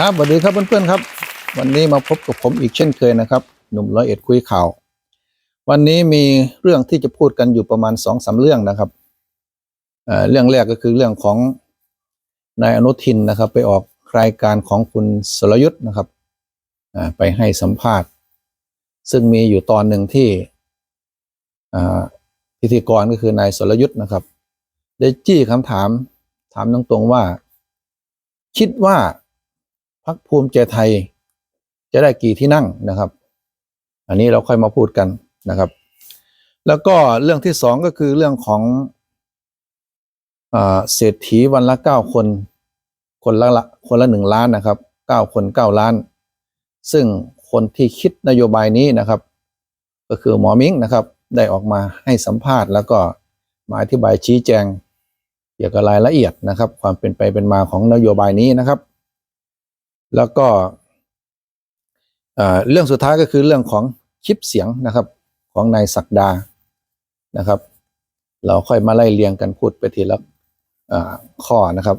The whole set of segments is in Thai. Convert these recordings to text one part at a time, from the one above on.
ครับสวัสดีครับเพื่อนๆครับ วันนี้มาพบกับผมอีกเช่นเคยนะครับ หนุ่มร้อยเอ็ดคุยข่าว วันนี้มีเรื่องที่จะพูดกันอยู่ประมาณสองสาเรื่องนะครับเเรื่องแรกก็คือเรื่องของนายอนุทินนะครับ ไปออกรายการของคุณสรยุทธ์นะครับไปให้สัมภาษณ์ ซึ่งมีอยู่ตอนหนึ่งที่พิธีกรก็คือนายสรยุทธ์นะครับ ได้จี้คำถามถามตรงๆว่า คิดว่า พรรคภูมิใจไทย จะได้กี่ที่นั่งนะครับ อันนี้เราค่อยมาพูดกันนะครับ แล้วก็เรื่องที่สองก็คือเรื่องของอเศรษฐีวันละเก้าคน คนละละคนละหนึ่งล้านนะครับเก้าคนเก้าล้าน ซึ่งคนที่คิดนโยบายนี้นะครับ ก็คือหมอมิ้งนะครับ ได้ออกมาให้สัมภาษณ์ แล้วก็มาอธิบายชี้แจง เกี่ยวกับรายละเอียดนะครับ ความเป็นไปเป็นมาของนโยบายนี้นะครับ แล้วก็เรื่องสุดท้ายก็คือเรื่องของคลิปเสียงนะครับของนายศักดานะครับ เราค่อยมาไล่เรียงกันพูดไปทีละข้อนะครับ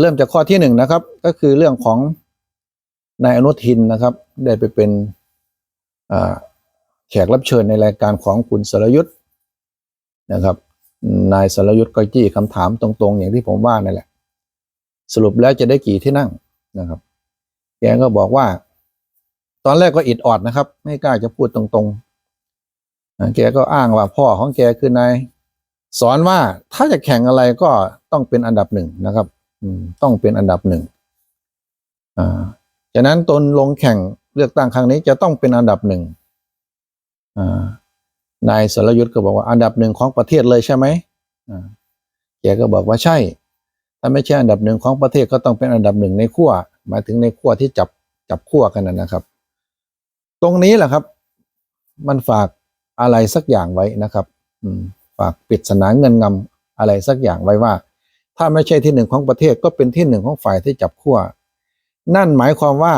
เริ่มจากข้อที่หนึ่งนะครับ ก็คือเรื่องของนายอนุทินนะครับ ได้ไปเป็นแขกรับเชิญในรายการของคุณสรยุทธ์นะครับนายสรยุทธ์ก็จี้คำถามตรงๆ อย่างที่ผมว่านั่นแหละ สรุปแล้วจะได้กี่ที่นั่ง นะครับ แกก็บอกว่า ตอนแรกก็อิดออดนะครับ ไม่กล้าจะพูดตรงๆแกก็อ้างว่าพ่อของแกคือนายสอนว่าถ้าจะแข่งอะไรก็ต้องเป็นอันดับหนึ่งนะครับต้องเป็นอันดับหนึ่งอ่าฉะนั้นตนลงแข่งเลือกตั้งครั้งนี้จะต้องเป็นอันดับหนึ่งนายสรยุทธ์ก็บอกว่าอันดับหนึ่งของประเทศเลยใช่ไหมแกก็บอกว่าใช่ ถ้าไม่ใช่อันดับหนึ่งของประเทศก็ต้องเป็นอันดับหนึ่งในขั้วหมายถึงในขั้วที่จับจับขั้วกันนะครับ ตรงนี้แหละครับ มันฝากอะไรสักอย่างไว้นะครับอืฝากปริศนาเงินงำอะไรสักอย่างไว้ว่า ถ้าไม่ใช่ที่หนึ่งของประเทศก็เป็นที่หนึ่งของฝ่ายที่จับขั้วนั่นหมายความว่า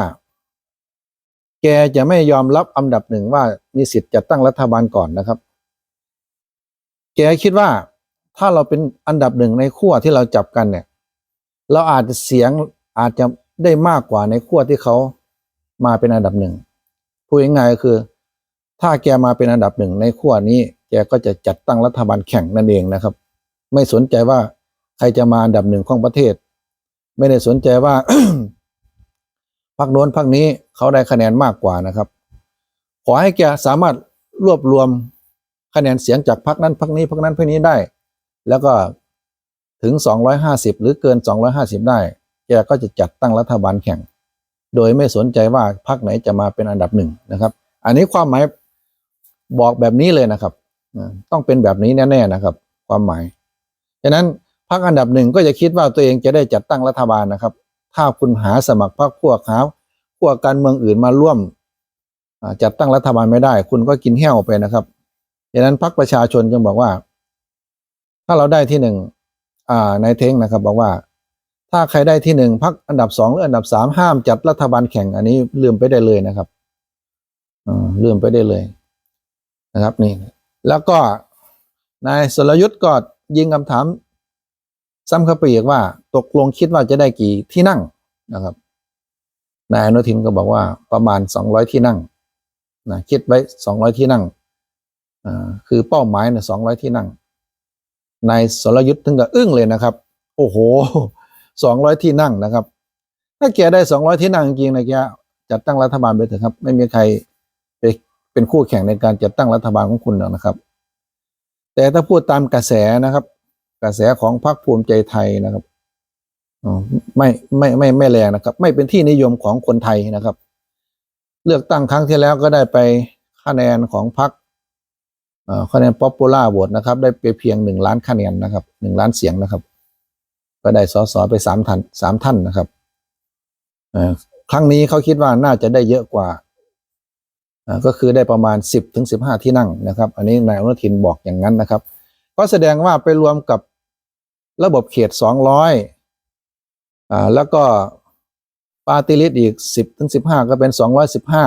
แกจะไม่ยอมรับอันดับหนึ่งว่ามีสิทธิ์จัดตั้งรัฐบาลก่อนนะครับ แกคิดว่าถ้าเราเป็นอันดับหนึ่งในขั้วที่เราจับกันเนี่ย เราอาจจะเสียงอาจจะได้มากกว่าในขั้วที่เขามาเป็นอันดับหนึ่งพูดง่ายๆก็คือ ถ้าแกมาเป็นอันดับหนึ่งในขั้วนี้ แกก็จะจัดตั้งรัฐบาลแข่งนั่นเองนะครับ ไม่สนใจว่าใครจะมาอันดับหนึ่งของประเทศ ไม่ได้สนใจว่าพรรคโน้นพรรคนี้เขาได้คะแนนมากกว่านะครับ ขอให้แกสามารถรวบรวมคะแนนเสียงจากพรรคนั้นพรรคนี้พรรคนั้นพรรคนี้ได้ แล้วก็ ถึง 250 หรือเกิน 250 ได้ แกก็จะจัดตั้งรัฐบาลแข่ง โดยไม่สนใจว่าพรรคไหนจะมาเป็นอันดับหนึ่งนะครับ อันนี้ความหมายบอกแบบนี้เลยนะครับ ต้องเป็นแบบนี้แน่ๆนะครับ ความหมาย ฉะนั้นพรรคอันดับหนึ่งก็จะคิดว่าตัวเองจะได้จัดตั้งรัฐบาลนะครับ ถ้าคุณหาสมัครพรรคพวกหาพวกการเมืองอื่นมาร่วมจัดตั้งรัฐบาลไม่ได้ คุณก็กินแห้วไปนะครับฉะนั้นพรรคประชาชนจึงบอกว่า ถ้าเราได้ที่หนึ่ง นายเท้งนะครับ บอกว่า ถ้าใครได้ที่หนึ่งพักอันดับสองหรืออันดับสามห้ามจัดรัฐบาลแข่งอันนี้ลืมไปได้เลยนะครับลืมไปได้เลยนะครับนี่ แล้วก็นายสรยุทธ์ก็ยิงคำถาม ซ้ำเข้าไปอีกว่า ตกลงคิดว่าจะได้กี่ที่นั่งนะครับนายอนุทินก็บอกว่าประมาณสองร้อยที่นั่งนะคิดไว้สองร้อยที่นั่งคือเป้าหมายเนี่ยสองร้อยที่นั่ง นายสรยุทธ์ถึงกับอึ้งเลยนะครับ โอ้โหสองร้อยที่นั่งนะครับ ถ้าแกได้สองร้อยที่นั่งจริงๆนะแกจัดตั้งรัฐบาลไปเถอะครับ ไม่มีใครไปเป็นคู่แข่งในการจัดตั้งรัฐบาลของคุณหรอกนะครับ แต่ถ้าพูดตามกระแสนะครับ กระแสของพรรคภูมิใจไทยนะครับอ๋อไม่ไม่ไม่ไม่แรงนะครับ ไม่เป็นที่นิยมของคนไทยนะครับ เลือกตั้งครั้งที่แล้วก็ได้ไปคะแนนของพรรค คะแนนป๊อปปูล่าโหวตนะครับ ได้ไปเพียงหนึ่งล้านคะแนนนะครับหนึ่งล้านเสียงนะครับ ก็ได้สสไปสามท่านสามท่านนะครับครั้งนี้เขาคิดว่าน่าจะได้เยอะกว่าก็คือได้ประมาณสิบถึงสิบห้าที่นั่งนะครับ อันนี้นายอนุทินบอกอย่างนั้นนะครับ ก็แสดงว่าไปรวมกับระบบเขตสองร้อยอ่าแล้วก็ปาร์ตี้ลิสต์อีกสิบถึงสิบห้าก็เป็นสองร้อยสิบห้า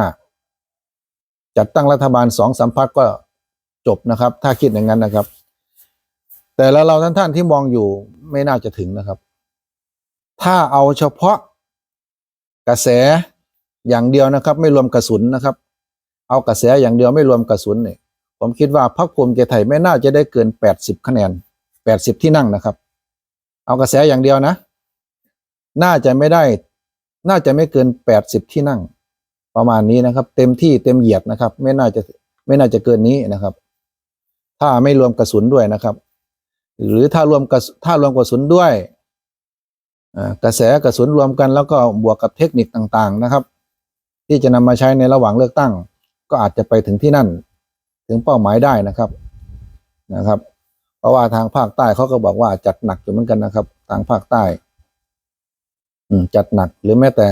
จัดตั้งรัฐบาลสองสามพักก็ จบนะครับ ถ้าคิดอย่างนั้นนะครับ แต่แล้วเราท่านท่านที่มองอยู่ไม่น่าจะถึงนะครับ ถ้าเอาเฉพาะกระแสอย่างเดียวนะครับ ไม่รวมกระสุนนะครับ เอากระแสอย่างเดียวไม่รวมกระสุนเนี่ยผมคิดว่าพรรคภูมิใจไทยไม่น่าจะได้เกินแปดสิบคะแนนแปดสิบที่นั่งนะครับ เอากระแสอย่างเดียวนะ น่าจะไม่ได้ น่าจะไม่เกินแปดสิบที่นั่ง ประมาณนี้นะครับ เต็มที่เต็มเหยียดนะครับ ไม่น่าจะไม่น่าจะเกินนี้นะครับ ถ้าไม่รวมกระสุนด้วยนะครับ หรือถ้ารวมกระถ้ารวมกระสุนด้วยกระแสกระสุนรวมกันแล้วก็บวกกับเทคนิคต่างๆนะครับ ที่จะนำมาใช้ในระหว่างเลือกตั้ง ก็อาจจะไปถึงที่นั่น ถึงเป้าหมายได้นะครับนะครับ เพราะว่าทางภาคใต้เขาก็บอกว่าจัดหนักอยู่เหมือนกันนะครับ ทางภาคใต้อืจัดหนักหรือแม้แต่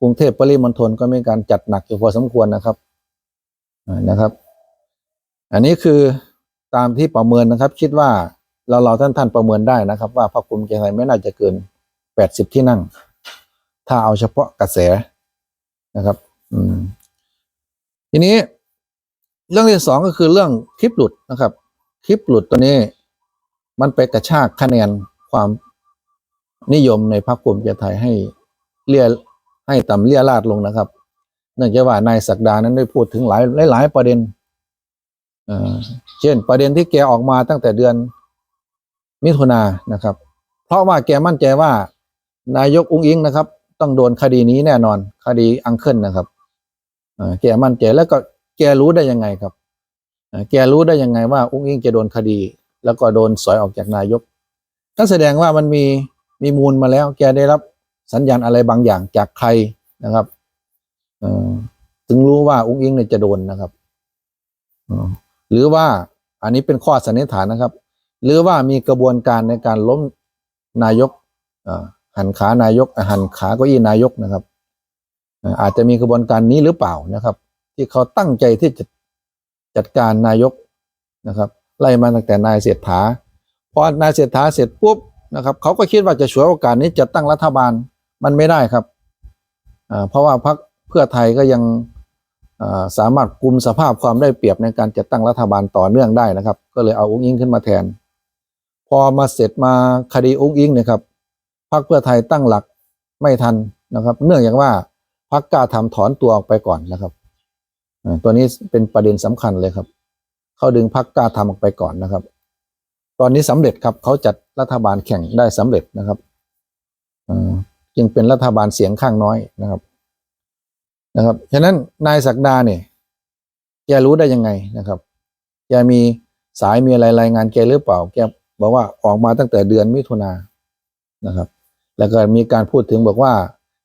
กรุงเทพปริมณฑลก็มีการจัดหนักอยู่พอสมควรนะครับนะครับ อันนี้คือ ตามที่ประเมินนะครับ คิดว่าเราเราท่านท่านประเมินได้นะครับ ว่าพรรคภูมิใจไทยไม่น่าจะเกินแปดสิบที่นั่ง ถ้าเอาเฉพาะกระแสนะครับ อืม ทีนี้เรื่องที่สองก็คือเรื่องคลิปหลุดนะครับ คลิปหลุดตัวนี้ มันไปกระชากคะแนนความนิยมในพรรคภูมิใจไทยให้เลี่ยให้ต่ำเลี่ยราดลงนะครับ เนื่องจากว่านายศักดานั้นได้พูดถึงหลายหลายประเด็นอ่อเช่น ประเด็นที่แกออกมาตั้งแต่เดือนมิถุนายนนะครับ เพราะว่าแกมั่นใจว่านายกอุ้งอิงนะครับ ต้องโดนคดีนี้แน่นอน คดีอังเคิลนะครับแกมั่นใจแล้วก็แกรู้ได้ยังไงครับแกรู้ได้ยังไงว่า อุ้งอิงจะโดนคดี แล้วก็โดนสอยออกจากนายกนั่นแสดงว่ามันมีมีมูลมาแล้ว แกได้รับสัญญาณอะไรบางอย่างจากใครนะครับถึงรู้ว่าอุ้งอิงเนี่ยจะโดนนะครับหรือว่า อันนี้เป็นข้อสันนิษฐานนะครับ หรือว่ามีกระบวนการในการล้มนายกหันขานายกหันขาก้อี้นายกนะครับ อาจจะมีกระบวนการนี้หรือเปล่านะครับ ที่เขาตั้งใจที่จะจัดการนายกนะครับ ไล่มาตั้งแต่นายเศรษฐาพอนายเศรษฐาเสร็จปุ๊บนะครับเขาก็คิดว่าจะฉวยโอกาสนี้จะตั้งรัฐบาลมันไม่ได้ครับเพราะว่าพรรคเพื่อไทยก็ยัง สามารถกุมสภาพความได้เปรียบในการจัดตั้งรัฐบาลต่อเนื่องได้นะครับ ก็เลยเอาอุ้งอิงขึ้นมาแทน พอมาเสร็จมาคดีอุ้งอิงเนี่ยครับพรรคเพื่อไทยตั้งหลักไม่ทันนะครับ เนื่องจากว่าพรรคกล้าทำถอนตัวออกไปก่อนนะครับตัวนี้เป็นประเด็นสำคัญเลยครับ เขาดึงพรรคกล้าทำออกไปก่อนนะครับ ตอนนี้สำเร็จครับเขาจัดรัฐบาลแข่งได้สำเร็จนะครับจึงเป็นรัฐบาลเสียงข้างน้อยนะครับ นะครับฉะนั้นนายศักดาเนี่ยแกรู้ได้ยังไงนะครับแกมีสายมีอะไรรายงานแกหรือเปล่าแกบอกว่าออกมาตั้งแต่เดือนมิถุนานะครับ แล้วก็มีการพูดถึงบอกว่า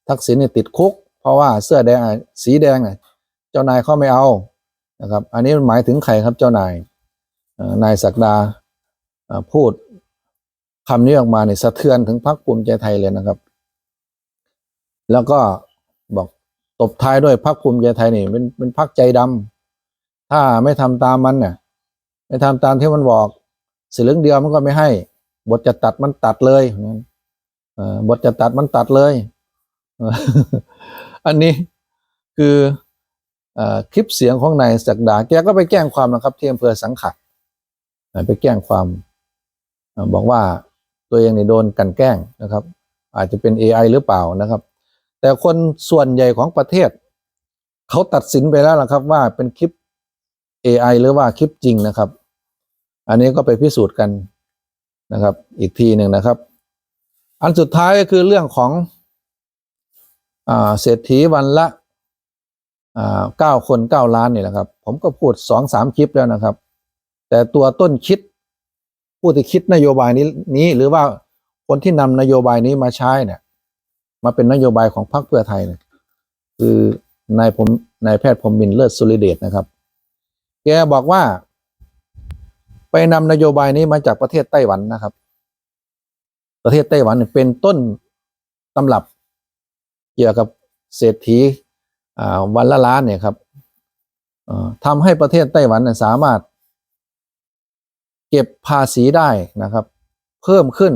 ทักษิณเนี่ยติดคุก เพราะว่าเสื้อแดงสีแดงอะเจ้านายเขาไม่เอานะครับ อันนี้มันหมายถึงใครครับเจ้านายนายศักดาพูดคำนี้ออกมาเนี่ยสะเทือนถึงพรรคภูมิใจไทยเลยนะครับ แล้วก็ ตบท้ายด้วยพรรคภูมิใจไทยนี่เป็นเป็นพรรคใจดำถ้าไม่ทำตามมันเนี่ยไม่ทำตามที่มันบอกสิลึงเดียวมันก็ไม่ให้ บทจะตัดมันตัดเลยเออบทจะตัดมันตัดเลย อันนี้คืออคลิปเสียงของนายศักดาแกก็ไปแจ้งความนะครับที่อำเภอสังขะเอ่อไปแจ้งความอบอกว่าตัวเองเนี่ยโดนกันแกล้งนะครับ อาจจะเป็น AI หรือเปล่านะครับ แต่คนส่วนใหญ่ของประเทศ เขาตัดสินไปแล้วล่ะครับว่าเป็นคลิป AI หรือว่าคลิปจริงนะครับ อันนี้ก็ไปพิสูจน์กันนะครับ อีกทีหนึ่งนะครับ อันสุดท้ายก็คือเรื่องของอเศรษฐีวันละเก้าคนเก้าล้านนี่แหละครับ ผมก็พูดสองสามคลิปแล้วนะครับ แต่ตัวต้นคิดผู้ที่คิดนโยบายนี้นี้หรือว่าคนที่นำนโยบายนี้มาใช้เนี่ย มาเป็นนโยบายของพรรคเพื่อไทยเนี่ยคือนายผมนายแพทย์พรมมินเลิศสุริเดชนะครับ แกบอกว่า ไปนำนโยบายนี้มาจากประเทศไต้หวันนะครับ ประเทศไต้หวันเป็นต้นตำรับเกี่ยวกับเศรษฐีวันละล้านเนี่ยครับทำให้ประเทศไต้หวันสามารถ เก็บภาษีได้นะครับ เพิ่มขึ้น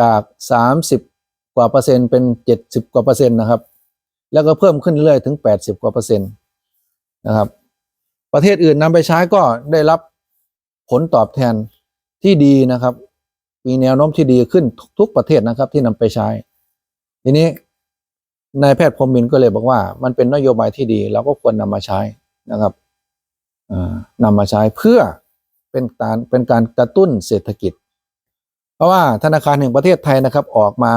จากสามสิบ กว่าเปอร์เซ็นต์เป็นเจ็ดสิบกว่าเปอร์เซ็นต์นะครับ แล้วก็เพิ่มขึ้นเรื่อยถึงแปดสิบกว่าเปอร์เซ็นต์นะครับ ประเทศอื่นนำไปใช้ก็ได้รับผลตอบแทนที่ดีนะครับ มีแนวโน้มที่ดีขึ้นทุกประเทศนะครับที่นำไปใช้ ทีนี้นายแพทย์พรหมินก็เลยบอกว่า มันเป็นนโยบายที่ดีเราก็ควรนำมาใช้นะครับอ่านำมาใช้เพื่อเป็นการเป็นการกระตุ้นเศรษฐกิจ เพราะว่าธนาคารแห่งประเทศไทยนะครับออกมา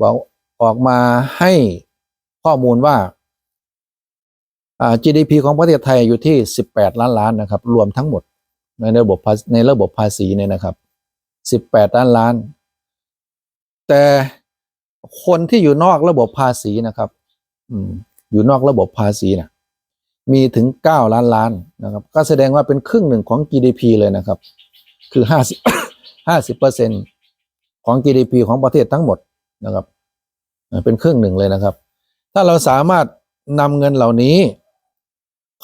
บอกออกมาให้ข้อมูลว่าา GDP ของประเทศไทยอยู่ที่ 18 ล้านล้านนะครับ รวมทั้งหมดในระบบในระบบภาษีเนี่ยนะครับ 18 ล้านล้าน แต่คนที่อยู่นอกระบบภาษีนะครับอยู่นอกระบบภาษีนะมีถึง 9 ล้านล้านนะครับ ก็แสดงว่าเป็นครึ่งหนึ่งของ GDP เลยนะครับ คือ 50 50เปอร์เซ็นของ GDP ของประเทศทั้งหมด นะครับเป็นครึ่งหนึ่งเลยนะครับ ถ้าเราสามารถนำเงินเหล่านี้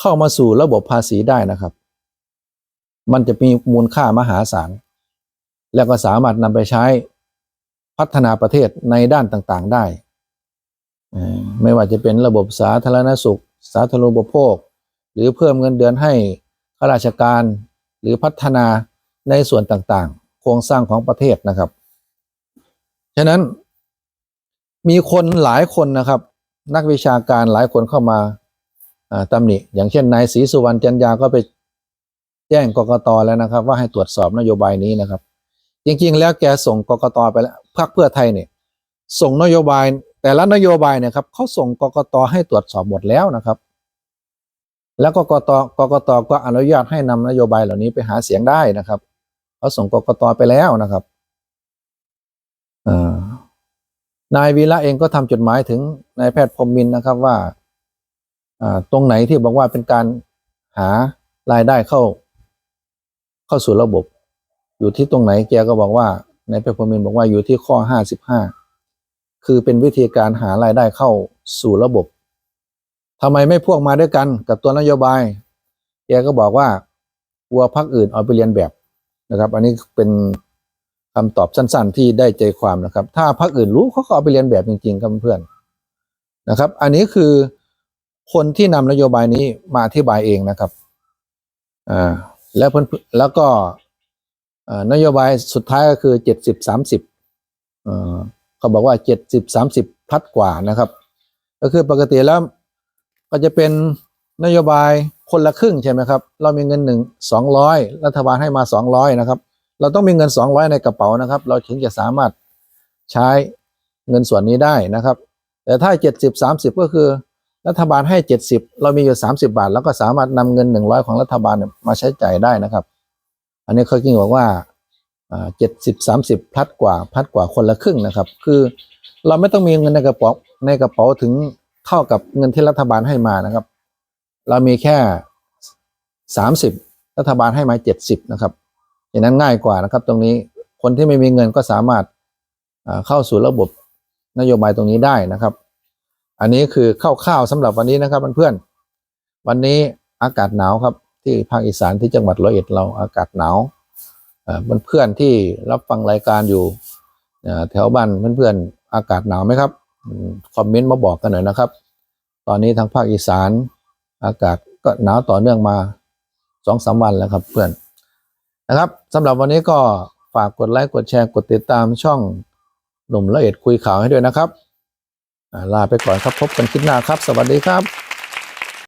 เข้ามาสู่ระบบภาษีได้นะครับ มันจะมีมูลค่ามหาศาล แล้วก็สามารถนำไปใช้พัฒนาประเทศในด้านต่างๆได้ ไม่ว่าจะเป็นระบบสาธารณสุข สาธารณูปโภค หรือเพิ่มเงินเดือนให้ข้าราชการ หรือพัฒนาในส่วนต่างๆ โครงสร้างของประเทศนะครับ ฉะนั้น มีคนหลายคนนะครับ นักวิชาการหลายคนเข้ามาอ่าตำหนิอย่างเช่นนายศรีสุวรรณจันยาก็ไปแจ้งกกตแล้วนะครับ ว่าให้ตรวจสอบนโยบายนี้นะครับ จริงๆ แล้วแกส่งกกตไปแล้วพรรคเพื่อไทยเนี่ยส่งนโยบาย แต่ละนโยบายเนี่ยครับเขาส่งกกตให้ตรวจสอบหมดแล้วนะครับ แล้วกกตกกตก็อนุญาตให้นำนโยบายเหล่านี้ไปหาเสียงได้นะครับเขาส่งกกตไปแล้วนะครับอ่า นายวีระเองก็ทำจดหมายถึงนายแพทย์พรมมินนะครับว่าตรงไหนที่บอกว่าเป็นการหารายได้เข้า เข้าสู่ระบบ อยู่ที่ตรงไหนแกก็บอกว่านายแพทย์พรมมินบอกว่าอยู่ที่ข้อห้าสิบห้าคือเป็นวิธีการหารายได้เข้าสู่ระบบทำไมไม่พ่วกมาด้วยกันกับตัวนโยบาย แกก็บอกว่ากลัวพักอื่นเอาไปเรียนแบบนะครับ อันนี้เป็น คำตอบสั้น ๆ ที่ได้ใจความนะครับ ถ้าพักอื่นรู้เขาก็เอาไปเรียนแบบจริง ๆ ครับเพื่อนนะครับ อันนี้คือคนที่นำนโยบายนี้มาอธิบายเองนะครับอ่าแล้วเพื่อนแล้วก็อ่านโยบายสุดท้ายก็คือเจ็ดสิบสามสิบเขาบอกว่าเจ็ดสิบสามสิบพัดกว่านะครับ ก็คือปกติแล้วก็จะเป็นนโยบายคนละครึ่งใช่ไหมครับ เรามีเงินหนึ่งสองร้อยรัฐบาลให้มาสองร้อยนะครับ เราต้องมีเงินสองร้อยในกระเป๋านะครับ เราถึงจะสามารถใช้เงินส่วนนี้ได้นะครับ แต่ถ้าเจ็ดสิบสามสิบก็คือรัฐบาลให้เจ็ดสิบเรามีอยู่สามสิบาท แล้วก็สามารถนำเงินหนึ่งร้อยของรัฐบาลมาใช้จ่ายได้นะครับ อันนี้เขาจริงบอกว่าเจ็ดสิบสามสิบพลัดกว่าพลัดกว่าคนละครึ่งนะครับ คือเราไม่ต้องมีเงินในกระเป๋าในกระเป๋าถึงเท่ากับเงินที่รัฐบาลให้มานะครับ เรามีแค่สามสิบรัฐบาลให้มาเจ็ดสิบนะครับ อย่างนั้นง่ายกว่านะครับ ตรงนี้คนที่ไม่มีเงินก็สามารถเข้าสู่ระบบนโยบายตรงนี้ได้นะครับ อันนี้คือคร่าวๆสำหรับวันนี้นะครับเพื่อนๆวันนี้อากาศหนาวครับ ที่ภาคอีสานที่จังหวัดร้อยเอ็ดเราอากาศหนาวเพื่อนๆที่รับฟังรายการอยู่แถวบ้านเพื่อนๆอากาศหนาวไหมครับคอมเมนต์มาบอกกันหน่อยนะครับ ตอนนี้ทางภาคอีสานอากาศก็หนาวต่อเนื่องมาสองสามวันแล้วครับเพื่อน นะครับสำหรับวันนี้ก็ฝากกดไลค์กดแชร์กดติดตามช่องหนุ่มละเอียดคุยข่าวให้ด้วยนะครับลาไปก่อนครับพบกันคลิปหน้าครับ สวัสดีครับ